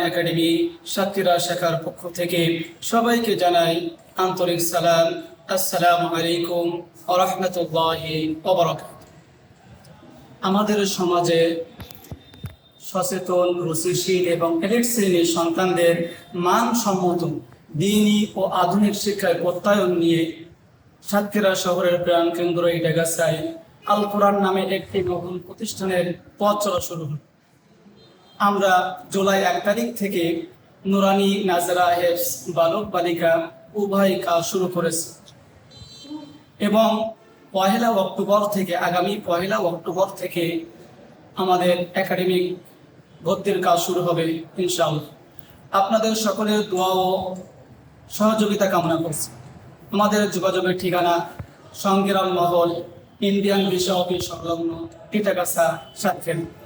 Academy Satkhira পক্ষ থেকে সবাইকে আন্তরিক আমাদের সমাজে সচেতন, রুচিশীল এবং এলিট শ্রেণির সন্তানদের মানসম্মত দিনী ও আধুনিক শিক্ষায় প্রত্যয়ন নিয়ে সাতক্ষীরা শহরের প্রাণ কেন্দ্র ইটাগাছায় আল কোরআন নামে একটি নতুন প্রতিষ্ঠানের পথ চলা শুরু হল। আমরা জুলাই এক তারিখ থেকে নুরানি নাজরা হেফস বালক বালিকা উভয় কাজ শুরু করেছে। এবং পহেলা অক্টোবর থেকে, আগামী পহেলা অক্টোবর থেকে আমাদের একাডেমিক ভর্তির কাজ শুরু হবে ইনশাআল্লাহ। আপনাদের সকলের দোয়া ও সহযোগিতা কামনা করছি। আমাদের যোগাযোগের ঠিকানা সংগ্রাম মহল ইন্ডিয়ান ভিসা অফিস সংলগ্ন টিটাগাছা সাতক্ষীরা